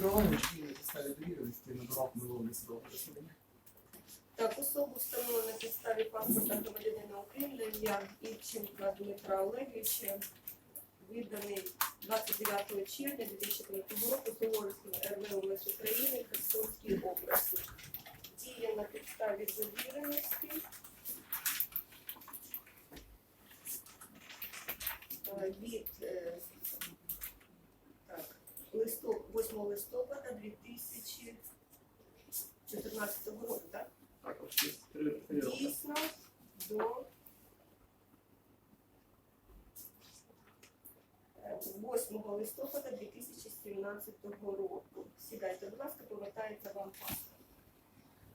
Іванович на підставі довіреності набирав минулого судового засідання. Так, особу встановлено на підставі паспорта громадянина України ім'я Ільченка Дмитра Олеговича, виданий 29 червня 2003 року Суворовським РВ України Херсонській області. Діє на підставі довіреності. Е, Від е, 8 листопада 2014 року, так? Роки. Дійсно до е, 8 листопада 2017 року. Сідайте, будь ласка, повертається вам паспорт.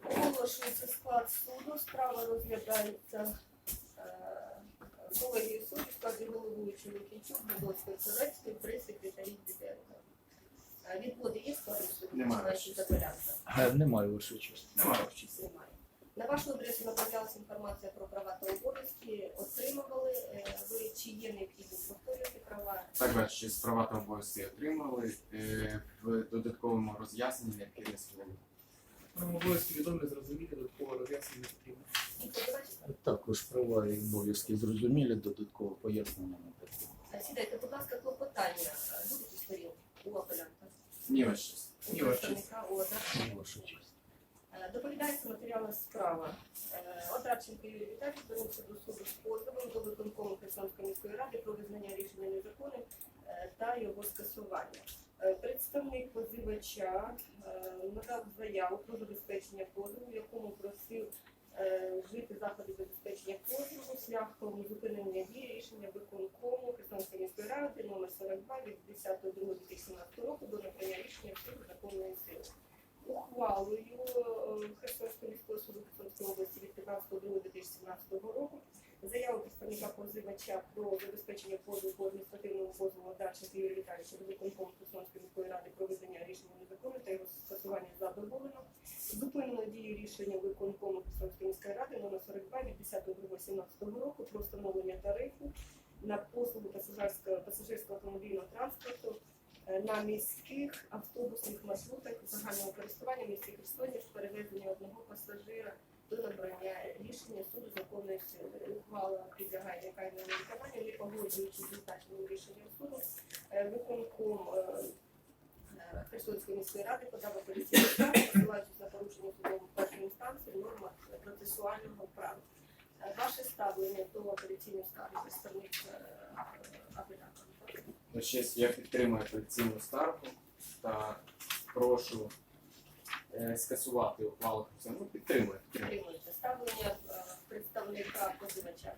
Оголошується склад суду, справа розглядається е, колегією суду, в складі головуючого Лукінчук, Будовський, Царецький, при секретарі Діденко. Відводи є складу суду? Немає. Ваші заперечення? Е, Немає вашої честі. Немає. Немає. На вашу адресу направлялася інформація про права та обов'язки. Отримували е, ви чи є необхідність повторювати права? Так, бачите, права та обов'язки отримали. Е, В додатковому роз'ясненні яке слово. Нам обов'язки відомі, зрозумілі, додатково роз'яснення не потрібно. Також права і обов'язки зрозумілі, додатково пояснення не потрібно. Сідайте, будь ласка, клопотання. Будуть у сторін у апелянта? Ні, ваш честь. Ні, ваш представника ОДА? Ні, ваша честь. Е, Доповідається матеріальна справа. Е, Одарченко Юрій Віталійович звернувся до суду з позовом до виконкому Херсонської міської ради про визнання рішення незаконним е, та його скасування. Е, Представник позивача е, надав заяву про забезпечення позову, в якому просив вжити заходи забезпечення позову шляхом зупинення дії рішення виконкому Херсонської міської ради номер 42 від 10.02.2017 року до набрання рішення силу законної сили ухвалою е, Херсонського міського суду Херсонської області від 15.02.2017 року заяву представника позивача про забезпечення позову по адміністративному позову Дарченка Юрія Віталійовича до виконкому Херсонської міської ради про визнання рішення незаконним та його скасування задоволено. Зупинено дію рішення виконкому Херсонської міської ради номер 42 від 10.02.2017 року про встановлення тарифу на послугу пасажирського пасажирського автомобільного транспорту е, на міських автобусних маршрутах загального користування місті Херсоні з перевезення одного пасажира до набрання рішення суду законної сили. Ухвала підлягає лікарному виконанню, не погоджуючи з зазначеним рішенням суду. Е, Виконком е, Херсонської міської ради подав апеляційну скаргу, посилаючись на порушення судової першої інстанції норма процесуального права. Е, Ваше ставлення до апеляційної скарги представник апелянта. Честь, я підтримую апеляційну скаргу та прошу е, скасувати ухвалу Херсону. Ну, підтримую, підтримую. Підтримується ставлення е, представника позивача.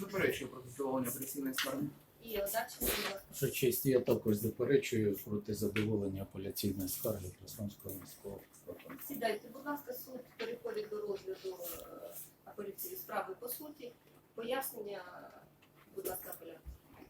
Заперечує про задоволення апеляційної скарги? І будь ласка. Ваша честь, я також заперечую проти задоволення апеляційної скарги Херсонського міського прокурора. Сідайте, будь ласка, суд переходить до розгляду е, апеляційної справи по суті. Пояснення, будь ласка, апелянт.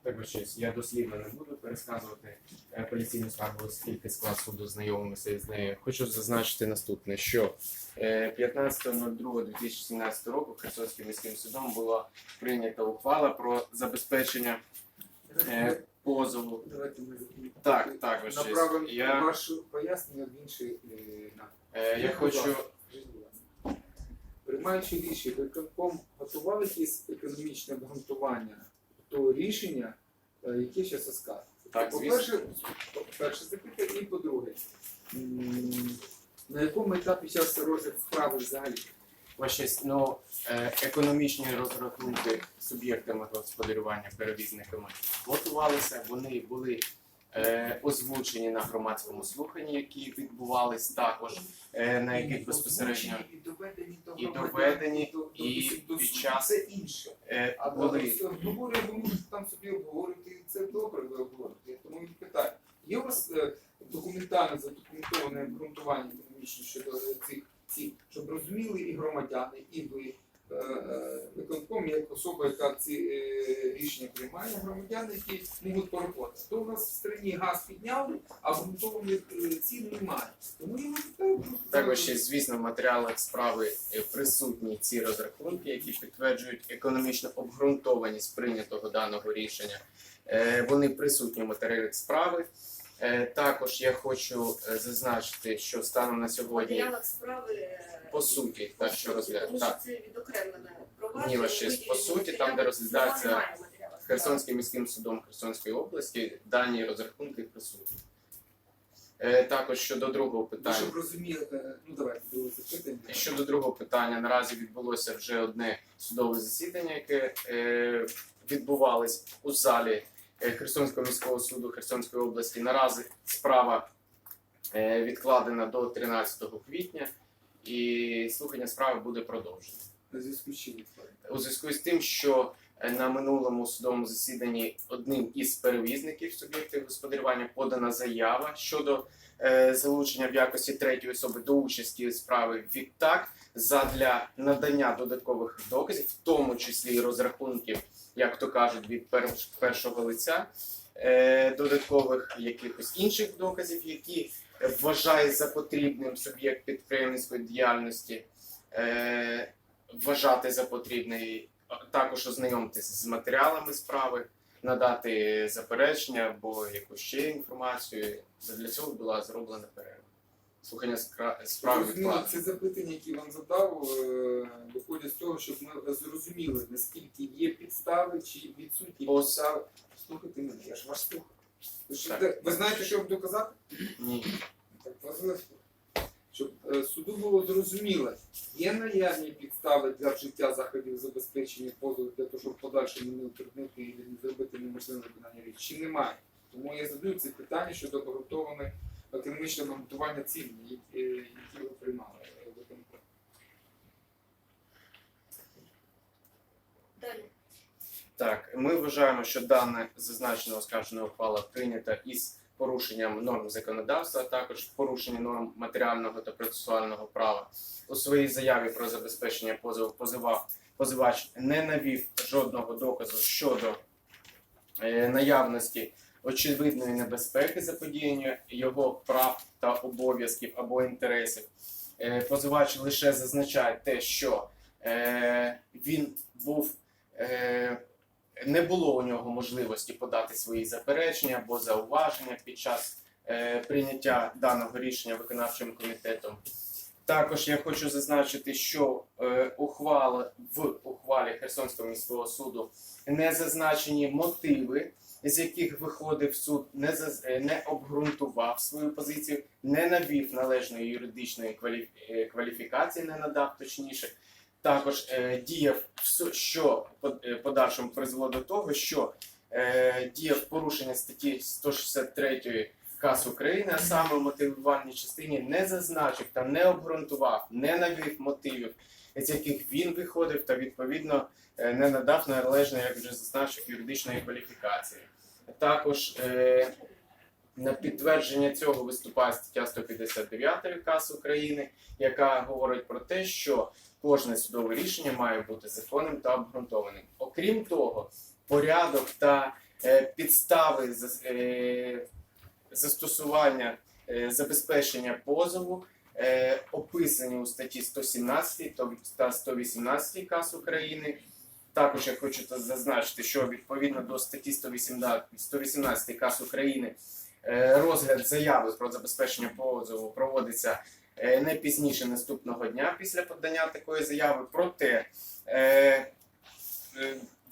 Так, ваш честь, я дослівно не буду пересказувати апеляційну скаргу, оскільки склад суду знайомимося з нею. Хочу зазначити наступне, що е, 15.02.2017 року Херсонським міським судом була прийнята ухвала про забезпечення е, позову. Давайте ми. Так, так, честь. Направимо Я, ваше пояснення в інший е, напрямок. е, я хочу Скажіть, будь ласка. Приймаючи рішення, виконком готував якісь економічне обґрунтування того рішення, е, яке зараз оскаржується? Так, по-перше, по-перше, запитання, і по-друге, м, на якому етапі зараз розгляд справи взагалі? Честь, ну, е, економічні розрахунки суб'єктами господарювання перевізниками готувалися. Вони були е, озвучені на громадському слуханні, які відбувались також, е, на яких безпосередньо І доведені до і під час- Це інше. А були. були обговорює, ви можете там собі обговорити, і це добре, ви обговорюєте. Я Тому і питаю. Є у вас документальне задокументоване обґрунтування економічне щодо цих цих, щоб розуміли і громадяни, і ви е, е, виконком як особа, яка ці е, рішення приймає, громадяни, які можуть порахувати. То у нас в країні газ підняли, а обґрунтованих цін немає. Тому питаю. Також звісно, в матеріалах справи присутні ці розрахунки, які підтверджують економічну обґрунтованість прийнятого даного рішення. Вони присутні в матеріалах справи. Е, Також я хочу е, зазначити, що станом на сьогодні справи е, по суті, та що розглядає так, це відокремлене провадження. Ні, ваше по суті, там, де розглядається. Херсонським міським судом Херсонської області дані розрахунки присутні. Також щодо другого питання. щоб розуміли, ну давайте друге запитання. Щодо другого питання, наразі відбулося вже одне судове засідання, яке е, відбувалось у залі Херсонського міського суду Херсонської області. Наразі справа е, відкладена до 13 квітня, і слухання справи буде продовжено. У зв'язку з тим, що е, на минулому судовому засіданні одним із перевізників суб'єктів господарювання подана заява щодо е, залучення в якості третьої особи до участі справи. Відтак, задля надання додаткових доказів, в тому числі і розрахунків, як то кажуть, від пер- першого лиця, е, додаткових якихось інших доказів, які вважає за потрібним суб'єкт підприємницької діяльності. Е, вважати за потрібне і також ознайомитися з матеріалами справи, надати заперечення або якусь ще інформацію. Для цього була зроблена перерва. Слухання скра- справи відкладено. ці запитання, які вам задав, е, виходять з того, щоб ми зрозуміли, наскільки є підстави чи відсутні підстави. Слухайте мене, я ж вас слухаю. Ви, знаєте, що я буду казати? Ні. Так, вас. Щоб е, суду було зрозуміло, є наявні підстави для вжиття заходів забезпечення позову для того, щоб в подальшому не утруднити і не зробити неможливе виконання річ, чи немає. Тому я задаю ці питання щодо обґрунтованих економічного обґрунтування цілей, які, які ви приймали. е. Далі. Так, ми вважаємо, що дана зазначена оскаржена ухвала прийнята із порушенням норм законодавства, а також порушення норм матеріального та процесуального права. У своїй заяві про забезпечення позову позивав позивач не навів жодного доказу щодо е, наявності очевидної небезпеки заподіяння його прав та обов'язків або інтересів. Е, позивач лише зазначає те, що е, він був. Е, не було у нього можливості подати свої заперечення або зауваження під час прийняття даного рішення виконавчим комітетом. Також я хочу зазначити, що е, ухвала в ухвалі Херсонського міського суду не зазначені мотиви, з яких виходив суд, не, заз- е, не обґрунтував свою позицію, не навів належної юридичної е, кваліфікації, не надав точніше також е, діяв, що е, подальшому призвело до того, що е, діяв порушення статті 163 КАС України, а саме в мотивувальній частині не зазначив та не обґрунтував, не навів мотивів, з яких він виходив, та відповідно не надав належної, як вже зазначив, юридичної кваліфікації. Також е, на підтвердження цього виступає стаття 159 КАС України, яка говорить про те, що кожне судове рішення має бути законним та обґрунтованим. Окрім того, порядок та е, підстави е, застосування е, забезпечення позову е, описані у статті 117 та 118 КАС України. Також я хочу зазначити, що відповідно до статті 118, 118 КАС України е, розгляд заяви про забезпечення позову проводиться е, не пізніше наступного дня після подання такої заяви. Проте е,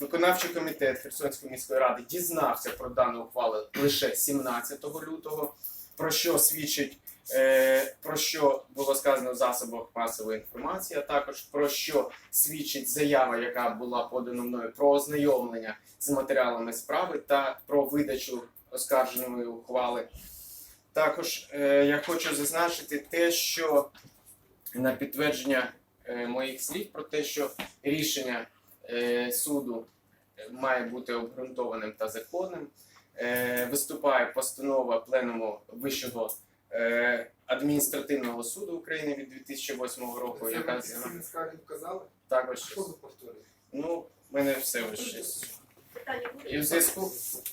виконавчий комітет Херсонської міської ради дізнався про дану ухвалу лише 17 лютого, про що свідчить. Е, Про що було сказано в засобах масової інформації, а також про що свідчить заява, яка була подана мною про ознайомлення з матеріалами справи та про видачу оскарженої ухвали. Також е, я хочу зазначити те, що на підтвердження е, моїх слів про те, що рішення суду має бути обґрунтованим та законним, виступає постанова Пленуму Вищого адміністративного суду України від 2008 року, Це яка ви скарги вказали? також Що ви повторюєте? ну, в мене все ще. Питання буде? І в зв'язку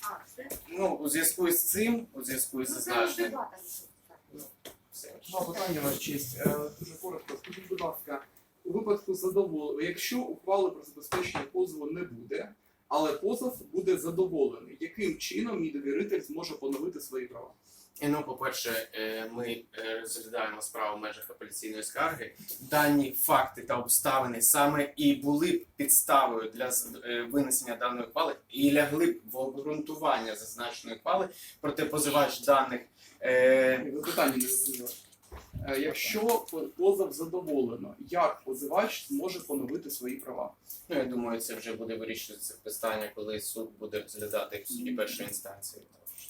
А, все? ну, у зв'язку з цим, у зв'язку з Ну, це зазначеним, дебата. все. Два питання, ваша честь. Е, Дуже коротко. Скажіть, будь ласка, у випадку задоволення, якщо ухвали про забезпечення позову не буде, але позов буде задоволений, яким чином мій довіритель зможе поновити свої права? Ну, по-перше, е, ми е, розглядаємо справу в межах апеляційної скарги. Дані факти та обставини саме і були б підставою для е, винесення даної пали і лягли б в обґрунтування зазначеної пали, проте позивач даних. Питання не зрозуміли. Е, Якщо позов задоволено, як позивач зможе поновити свої права? ну, я думаю, це вже буде вирішуватися питання, коли суд буде розглядати в суді першої інстанції.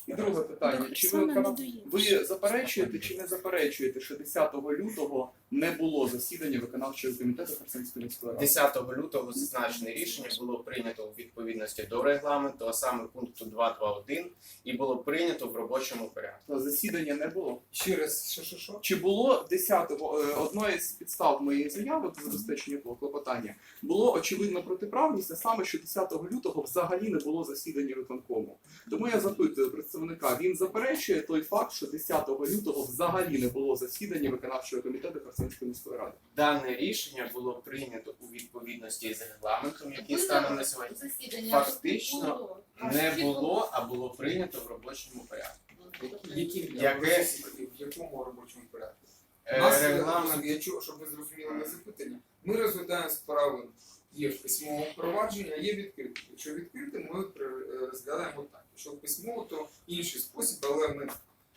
І друге питання: чи ви, ви заперечуєте чи не заперечуєте, що 10 лютого не було засідання виконавчого комітету Херсонської міської ради? 10 лютого зазначене рішення було прийнято у відповідності до регламенту, а саме пункту 2.2.1, і було прийнято в робочому порядку. То засідання не було. Ще раз, що, що, що? Чи було 10-го, е, одною з підстав моєї заяви до забезпечення клопотання було очевидно протиправність, а саме, що 10 лютого взагалі не було засідання виконкому. Тому я запитую представника, він заперечує той факт, що 10 лютого взагалі не було засідання виконавчого комітету Херсонської міської ради. Дане рішення було прийнято у відповідності з регламентом, який станом на сьогодні засідання Фактично, не було, а було прийнято в робочому порядку. Яке- в якому робочому порядку? У Е, нас Регламент я чув, щоб ви зрозуміли моє запитання. Ми розглядаємо справи є в письмовому провадженні, а є відкрите. Якщо відкрите, ми при- розглядаємо так. Якщо письмово, то інший спосіб, але ми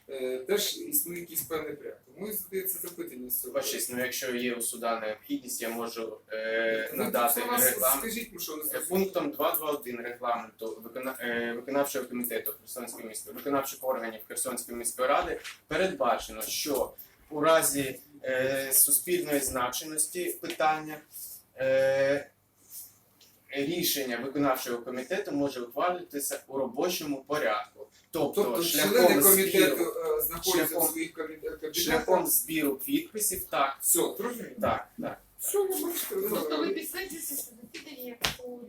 е, теж існує якийсь певний порядок. Тому і задається запитання з цього. Вашість, ну якщо є у суда необхідність, я можу е, Ну, надати це у вас, регламент. Скажіть, що не Е. Пунктом 2.2.1 регламенту викона... е, виконавчого комітету Херсонської міської виконавчих органів Херсонської міської ради передбачено, що у разі е, суспільної значеності питання е, рішення виконавчого комітету може ухвалюватися у робочому порядку, тобто, Тобто шляхом члени комітету збіру, е, знаходяться шляхом- в своїх кабінетах. шляхом збіру підписів, так, Все, зрозуміло? так, так. Все, ви бачите, ну, Тобто ви підтверджуєте, що засідання як такого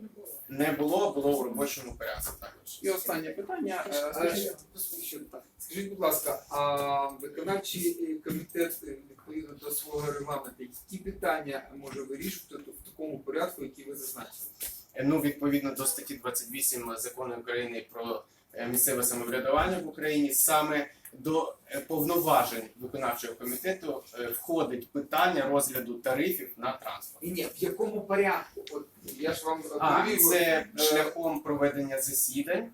не було. Було, у робочому порядку також. І останнє питання. е, скажіть, ще- ще так. Скажіть, будь ласка, а виконавчий е, комітет е, відповідно до свого регламенту, які питання може вирішувати в такому порядку, який ви зазначили? Ну, відповідно до статті 28 закону України про е, місцеве самоврядування в Україні, саме до е, повноважень виконавчого комітету е, входить питання розгляду тарифів на транспорт. Ні, ні, в якому порядку? От я ж вам А це е, шляхом проведення засідань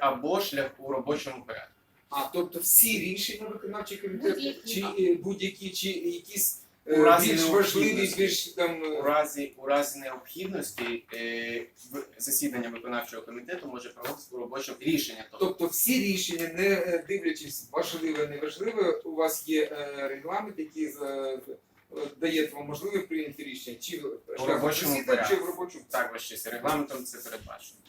або шлях у робочому порядку. А тобто всі рішення виконавчого комітету, Будь-які. чи будь-які, чи якісь У разі більш важливі, необхідності. більш там. У е, разі у разі необхідності е, засідання виконавчого комітету може проводитися у робочому рішення. Тобто Тобто всі рішення, не е, дивлячись важливе, неважливе, у вас є е, регламент, який за- дає вам можливість прийняти рішення, чи в робочому засідань, чи в робочому так ваше регламентом це передбачено.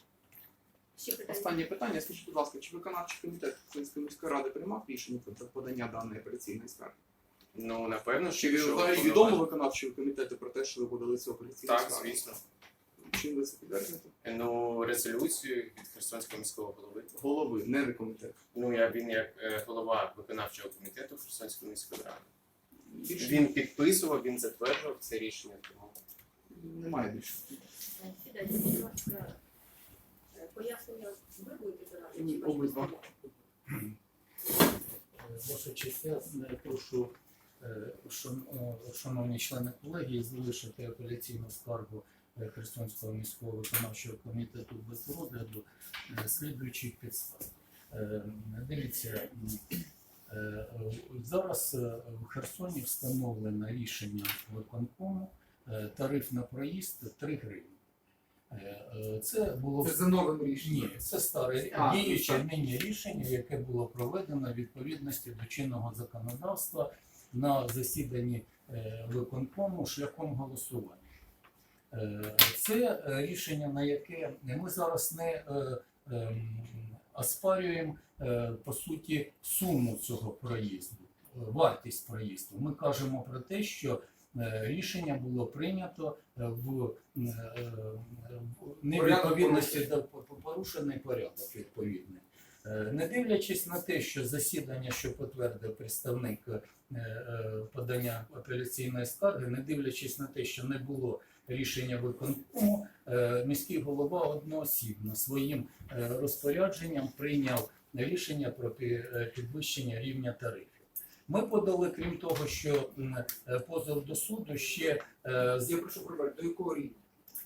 Останнє питання. Скажіть, будь ласка, чи виконавчий комітет Херсонської міської ради приймав рішення про подання даної операційної скарги? Ну напевно, що ви якщо взагалі відомо виконавчому комітету про те, що ви подали цю операційну Так, скаргу? звісно. Чим ви це підтверджуєте? Ну, резолюцію від Херсонського міського голови. Голови, не комітет. Ну, я він як е, голова виконавчого комітету Херсонської міської ради. Більше Він підписував, він затверджував це рішення. Тому немає більше. Сідайте, будь ласка. Е, Пояснення ви будете давати? Ні, чи ваш обидва. представник? Ваша честь, я е, прошу, е, е, шановні члени колегії, залишити апеляційну скаргу е, Херсонського міського виконавчого комітету без розгляду е, слідуючих підстав. Е, Дивіться, е, е, зараз е, в Херсоні встановлено рішення виконкому е, тариф на проїзд 3 гривні. Е, е, Це було Це за новим рішенням. ні, це старе А, діюче нині рішення, яке було проведено в відповідності до чинного законодавства на засіданні е, виконкому шляхом голосування. Е, Це рішення, на яке ми зараз не е, ем, оспарюємо по суті суму цього проїзду, вартість проїзду. Ми кажемо про те, що рішення було прийнято в невідповідності до по- по- порушений порядок відповідний. Не дивлячись на те, що засідання, що підтвердив представник подання апеляційної скарги, не дивлячись на те, що не було рішення виконкому, е, міський голова одноосібно своїм е, розпорядженням прийняв рішення про е, підвищення рівня тарифів. Ми подали, крім того, що е, позов до суду ще е, з до якого рівня?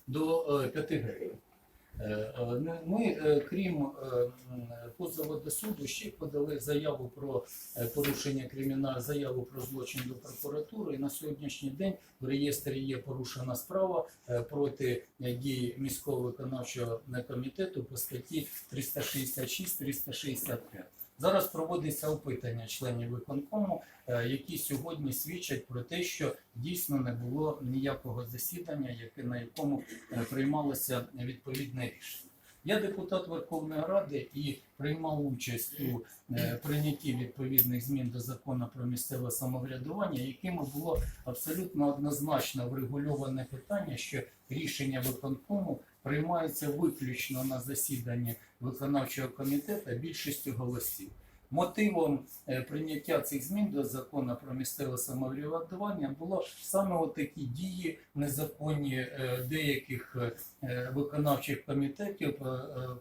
до е, 5 гривень. Е, Ми, е, крім е, позову до суду, ще подали заяву про порушення кримінального заяву про злочин до прокуратури. І на сьогоднішній день в реєстрі є порушена справа проти дії міського виконавчого комітету по статті 366-365. Зараз проводиться опитання членів виконкому, е, які сьогодні свідчать про те, що дійсно не було ніякого засідання, яке на якому е, приймалося відповідне рішення. Я депутат Верховної Ради і приймав участь у е, прийнятті відповідних змін до закону про місцеве самоврядування, якими було абсолютно однозначно врегульоване питання, що рішення виконкому приймається виключно на засіданні виконавчого комітету більшістю голосів. Мотивом е, прийняття цих змін до закону про місцеве самоврядування було саме такі дії незаконні е, деяких е, виконавчих комітетів,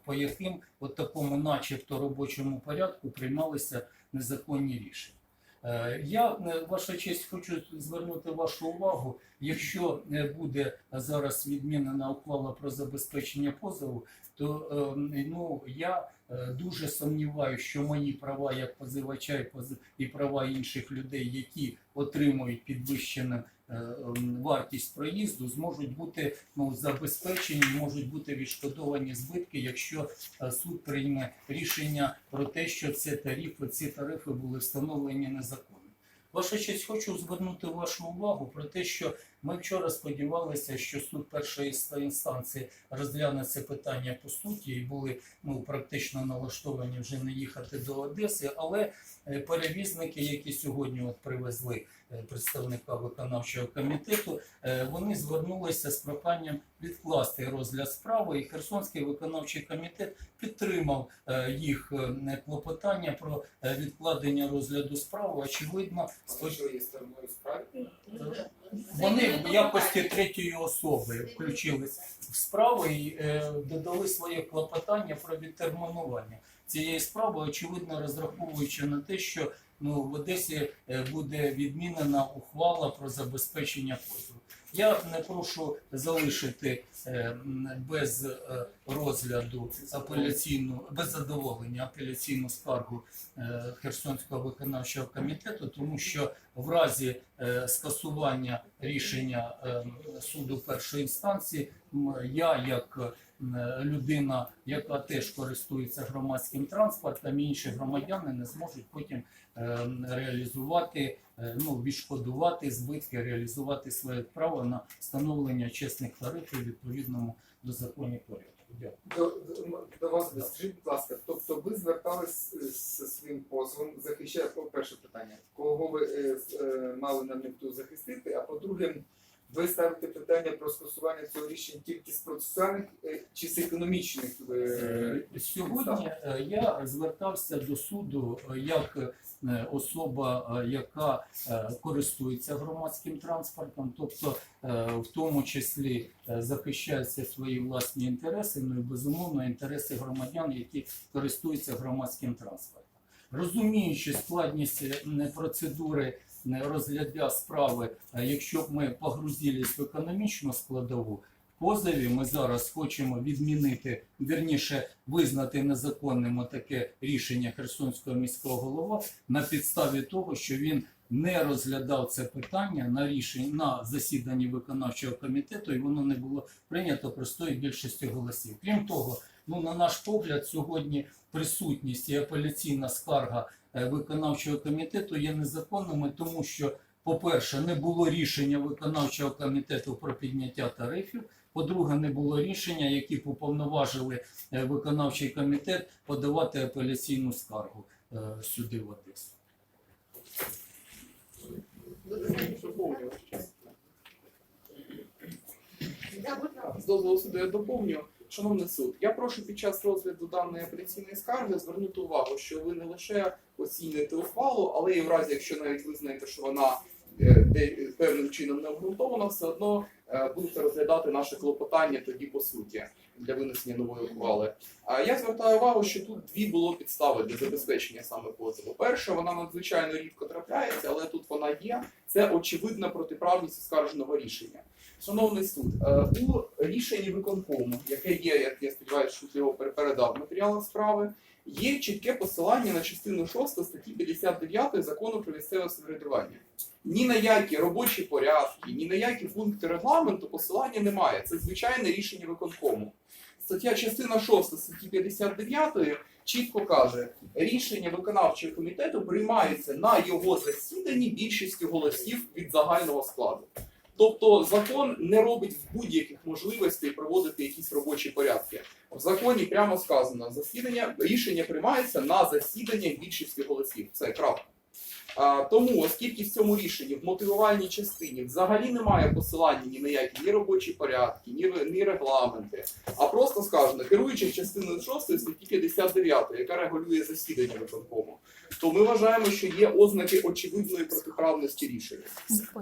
по яким от такому, начебто, робочому порядку приймалися незаконні рішення. Е, Я, е, ваша честь, хочу звернути вашу увагу, якщо е, буде зараз відмінена ухвала про забезпечення позову, то е, ну, я дуже сумніваюся, що мої права як позивача і права інших людей, які отримують підвищену е, ем, вартість проїзду, зможуть бути ну, забезпечені, можуть бути відшкодовані збитки, якщо е, суд прийме рішення про те, що ці тарифи, ці тарифи були встановлені незаконно. Ваша честь, хочу звернути вашу увагу про те, що ми вчора сподівалися, що суд першої інстанції розгляне це питання по суті. І були ну, практично налаштовані вже не їхати до Одеси, але е, перевізники, які сьогодні от привезли е, представника виконавчого комітету, е, вони звернулися з проханням відкласти розгляд справи, і Херсонський виконавчий комітет підтримав їх клопотання про відкладення розгляду справи. Очевидно, А ви в якості третьої особи включились в справу і е, додали своє клопотання про відтермінування цієї справи, очевидно розраховуючи на те, що ну, в Одесі е, буде відмінена ухвала про забезпечення позову. Я не прошу залишити е, без е, розгляду апеляційну без задоволення апеляційну скаргу е, Херсонського виконавчого комітету, тому що в разі скасування рішення суду першої інстанції, я як людина, яка теж користується громадським транспортом, інші громадяни не зможуть потім реалізувати, ну, відшкодувати збитки, реалізувати своє право на встановлення чесних тарифів відповідному до законів порядку. Дякую. До, до, до вас, скажіть, будь ласка, тобто ви звертались е, зі своїм позовом, захищає по- перше питання, кого ви е, е, мали на мету захистити, а по-друге, ви ставите питання про скасування цього рішення тільки з процесуальних е, чи з економічних е, Е, Сьогодні е, я звертався до суду е, як е, особа, е, яка е, користується громадським транспортом, тобто е, в тому числі е, захищаються свої власні інтереси, ну і безумовно інтереси громадян, які користуються громадським транспортом. Розуміючи складність е, процедури е, розгляду справи, е, якщо б ми погрузились в економічну складову, позові ми зараз хочемо відмінити, вірніше визнати незаконним таке рішення Херсонського міського голова на підставі того, що він не розглядав це питання на рішенні на засіданні виконавчого комітету, і воно не було прийнято простою більшістю голосів. Крім того, ну на наш погляд, сьогодні присутність і апеляційна скарга е, виконавчого комітету є незаконними, тому що, по-перше, не було рішення виконавчого комітету про підняття тарифів. По-друге, не було рішення, які б уповноважили е, виконавчий комітет подавати апеляційну скаргу е, сюди в Одесу. З дозволу суду я доповню. Шановний суд, я прошу під час розгляду даної апеляційної скарги звернути увагу, що ви не лише оцінюєте ухвалу, але і в разі, якщо навіть визнаєте, що вона певним чином не обґрунтовано, все одно е, будете розглядати наше клопотання тоді по суті для винесення нової ухвали. А я звертаю увагу, що тут дві було підстави для забезпечення саме позову. Перша, вона надзвичайно рідко трапляється, але тут вона є. Це очевидна протиправність оскарженого рішення. Шановний суд, е, у рішенні виконкому, яке є, як я сподіваюся, що його пере- передав в матеріалах справи, є чітке посилання на частину 6 статті 59 закону про місцеве самоврядування. Ні на які робочі порядки, ні на які пункти регламенту посилання немає. Це звичайне рішення виконкому. Стаття частина 6 статті 59 чітко каже, рішення виконавчого комітету приймається на його засіданні більшістю голосів від загального складу. Тобто закон не робить будь-яких можливостей проводити якісь робочі порядки. В законі прямо сказано, засідання рішення приймається на засідання більшості голосів. Це крапка. Тому, оскільки в цьому рішенні в мотивувальній частині взагалі немає посилання ні на які ні робочі порядки, ні, ні регламенти, а просто сказано, керуючи частиною 6 статті 59, яка регулює засідання виконкому, то ми вважаємо, що є ознаки очевидної протиправності рішення.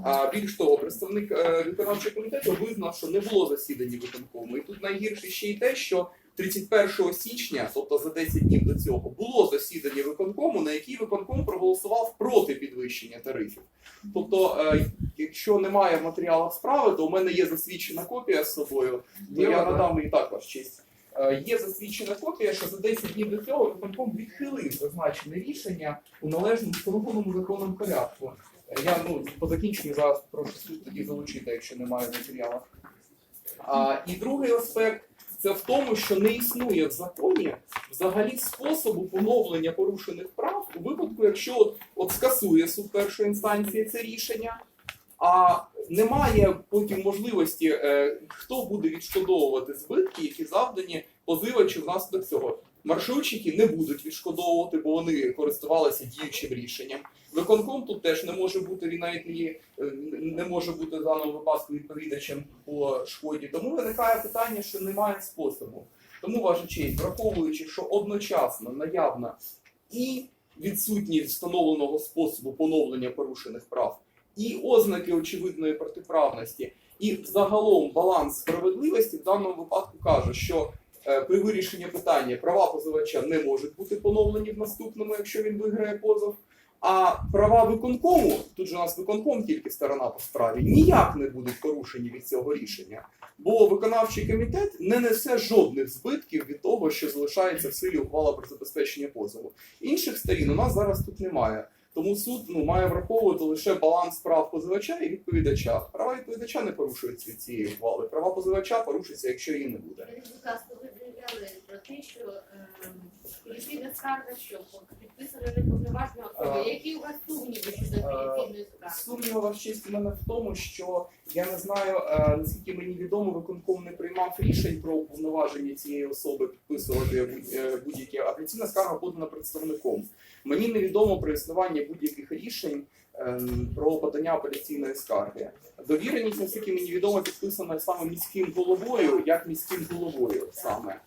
А більш того, представник е, виконавчого комітету визнав, що не було засідання виконкому. І тут найгірше ще й те, що 31 січня, тобто за 10 днів до цього, було засідання виконкому, на який виконком проголосував проти підвищення тарифів. Тобто, е, якщо немає в матеріалах справи, то у мене є засвідчена копія з собою, то я надам її також честь. Е, Є засвідчена копія, що за 10 днів до цього виконком відхилив зазначене рішення у належному встановленому законом порядку. Е, Я ну по закінченню зараз прошу тоді залучити, якщо немає в матеріалах. А, і другий аспект це в тому, що не існує в законі взагалі способу поновлення порушених прав у випадку, якщо от, от скасує суд першої інстанції це рішення, а немає потім можливості, е, хто буде відшкодовувати збитки, які завдані позивачу внаслідок цього. Маршрутчики не будуть відшкодовувати, бо вони користувалися діючим рішенням. Виконком тут теж не може бути, він навіть не, е, не може бути в даному випадку відповідачем по шкоді. Тому виникає питання, що немає способу. Тому, ваша честь, враховуючи, що одночасно наявна і відсутність встановленого способу поновлення порушених прав, і ознаки очевидної протиправності, і загалом баланс справедливості в даному випадку каже, що при вирішенні питання права позивача не можуть бути поновлені в наступному, якщо він виграє позов. А права виконкому, тут же у нас виконком тільки сторона по справі, ніяк не будуть порушені від цього рішення. Бо виконавчий комітет не несе жодних збитків від того, що залишається в силі ухвала про забезпечення позову. Інших сторін у нас зараз тут немає. Тому суд ну, має враховувати лише баланс прав позивача і відповідача. Права відповідача не порушуються від цієї ухвали. Права позивача порушуються, якщо її не буде. Будь ласка, ви заявляли про те, що ем, апеляційна скарга, що підписана неповноважна особа. Е, Які у вас сумніви щодо апеляційної скарги? Сумніва честь у мене в тому, що я не знаю, е, наскільки мені відомо, виконком не приймав рішень про уповноваження цієї особи підписувати е, будь-які апеляційна скарга подана представником. Мені невідомо про існування будь-яких рішень про подання апеляційної скарги. Довіреність, наскільки мені відомо, підписана саме міським головою, як міським головою саме.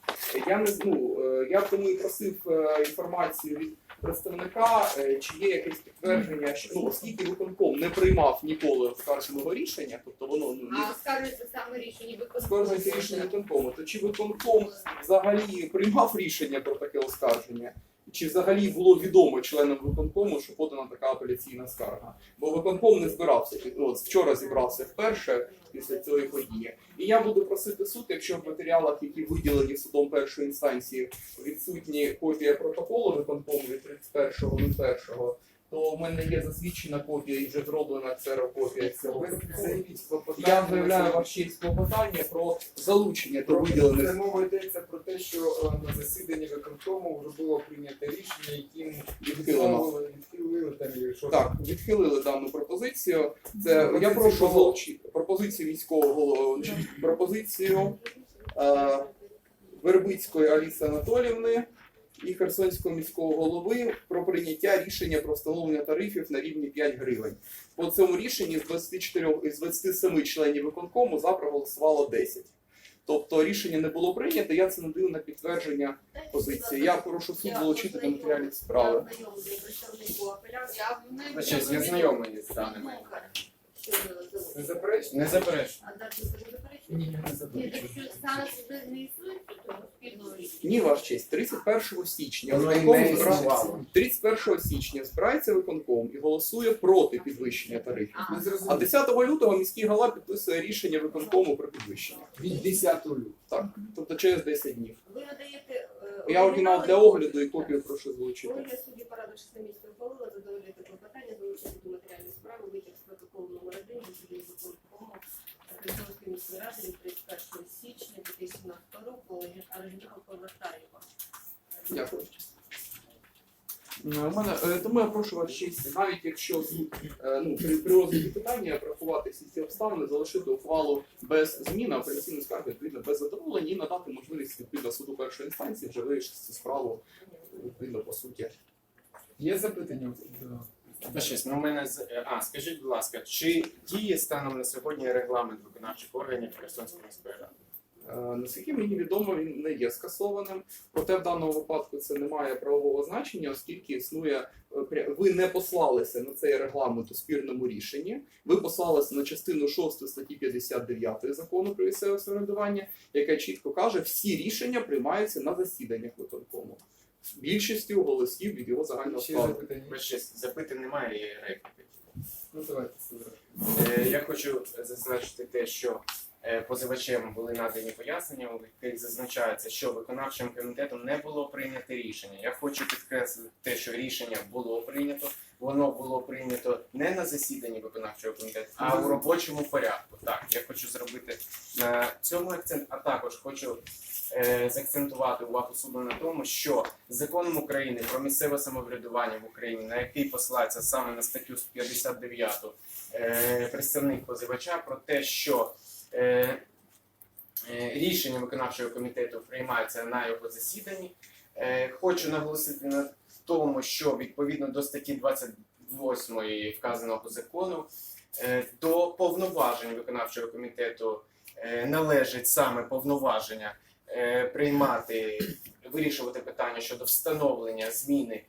Я не ну, е, я тому і просив е, інформацію від представника, е, чи є якесь підтвердження, що ну, оскільки виконком не приймав ніколи оскарженого рішення, тобто воно ну А оскаржується саме рішення виконкому? рішення виконкому, то чи виконком взагалі приймав рішення про таке оскарження? Чи взагалі було відомо членам виконкому, що подана така апеляційна скарга? Бо виконком не збирався ну, от вчора зібрався вперше після цієї події. І я буду просити суд, якщо в матеріалах, які виділені судом першої інстанції, відсутні копія протоколу виконкому від 31.01, то в мене є засвідчена копія і вже зроблена ксерокопія цього. Клопотання. Я заявляю ваш честь клопотання про залучення до виділених мова йдеться про те, що е, на засіданні виконкому вже було прийнято рішення, яким Відхилено. відмовили, відхилили там і що Так, відхилили дану пропозицію. Це я прошу залучити пропозицію міського голови, пропозицію е, Вербицької Аліси Анатолівни і Херсонського міського голови про прийняття рішення про встановлення тарифів на рівні 5 гривень. По цьому рішенні з 24 із 27 членів виконкому за проголосувало 10. Тобто рішення не було прийнято, я це надаю на підтвердження позиції. Я прошу суд долучити до матеріалів справи. Я знайомий представнику апеляції. Не Ваша честь, я знайомий з даними. Не заперечую. А далі ви не заперечуєте? Ні, не Ні, заперечую. так що не існують цього спільного рішення. Ні, ваш честь, 31 січня Воно і виконком існувало. 31 січня збирається виконком і голосує проти підвищення тарифів. А, Не А зрозуміло. 10 лютого міський голова підписує рішення виконкому про підвищення. Від 10 лютого. Так, тобто через 10 днів. Ви надаєте е, Я оригінал для огляду і копію прошу залучити. Я судді пораду 6 місяців ухвалила, задовольнити клопотання, залучити до матеріальної справи, протоколу номер 1 до судді виконкому Херсонської міської ради від 31 січня 2017 року, оригінал повертаю вам. Дякую. Е, У мене, е, тому я прошу вас честь, навіть якщо е, ну, при, при розгляді питання врахувати всі ці обставини, залишити ухвалу без змін, а апеляційну скаргу відповідно без задоволення і надати можливість відповідно суду першої інстанції вже вирішити цю справу відповідно по суті. Є запитання? Ваша ну мене з е, а скажіть, будь ласка, чи діє станом на сьогодні регламент виконавчих органів Херсонської міської ради? Е, Наскільки мені відомо, він не є скасованим. Проте в даному випадку це не має правового значення, оскільки існує е, ви не послалися на цей регламент у спірному рішенні. Ви послалися на частину 6 статті 59 закону про місцеве самоврядування, яка чітко каже, всі рішення приймаються на засіданнях виконкому. Більшістю голосів від його загального Ще складу. запитань немає, репліки. Ну давайте Е, Я хочу зазначити те, що е, позивачем були надані пояснення, у яких зазначається, що виконавчим комітетом не було прийнято рішення. Я хочу підкреслити те, що рішення було прийнято. Воно було прийнято не на засіданні виконавчого комітету, а у робочому порядку. Так, я хочу зробити на цьому акцент, а також хочу е, заакцентувати увагу суду на тому, що законом України про місцеве самоврядування в Україні, на який посилається саме на статтю 59 е, представник позивача про те, що е, е, рішення виконавчого комітету приймається на його засіданні. Е, хочу наголосити на тому, що відповідно до статті 28 вказаного закону е, до повноважень виконавчого комітету е, належить саме повноваження е, приймати, вирішувати питання щодо встановлення зміни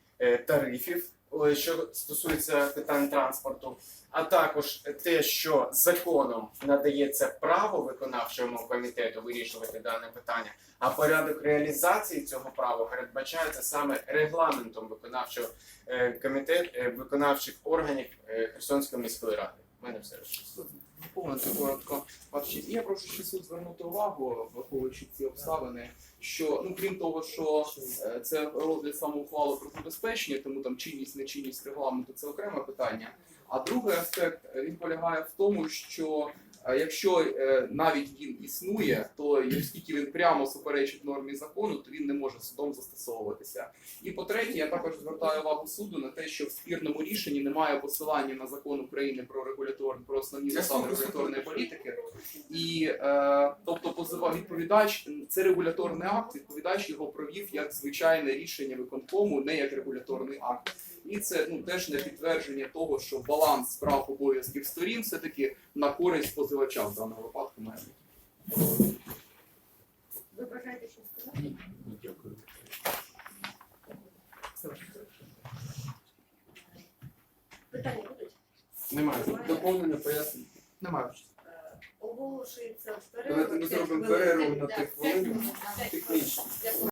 тарифів, що стосується питань транспорту, а також те, що законом надається право виконавчому комітету вирішувати дане питання, а порядок реалізації цього права передбачається саме регламентом виконавчого комітету е, виконавчих органів е, Херсонської міської ради. У мене все розчислено. Доповнити коротко. ваші честь. Я прошу ще суд звернути увагу, враховуючи ці обставини, що ну крім того, що е, це розгляд самоухвали про забезпечення, тому там чинність, нечинність регламенту це окреме питання. А другий аспект е, він полягає в тому, що якщо е, навіть він існує, то оскільки він прямо суперечить нормі закону, то він не може судом застосовуватися. І по-третє, я також звертаю увагу суду на те, що в спірному рішенні немає посилання на закон України про регуляторні про основні засади регуляторної політики. І е, тобто позива відповідач це регуляторний акт. Відповідач його провів як звичайне рішення виконкому, не як регуляторний акт. І це ну теж не підтвердження того, що баланс прав обов'язків сторін все таки на користь позивача в даному випадку має бути. Ви бажаєте щось сказати? Дякую. Питання будуть? Немає. Доповнення пояснення. Немає. Е, Оголошується Давайте ми зробимо перерву на тих хвилин. Технічно.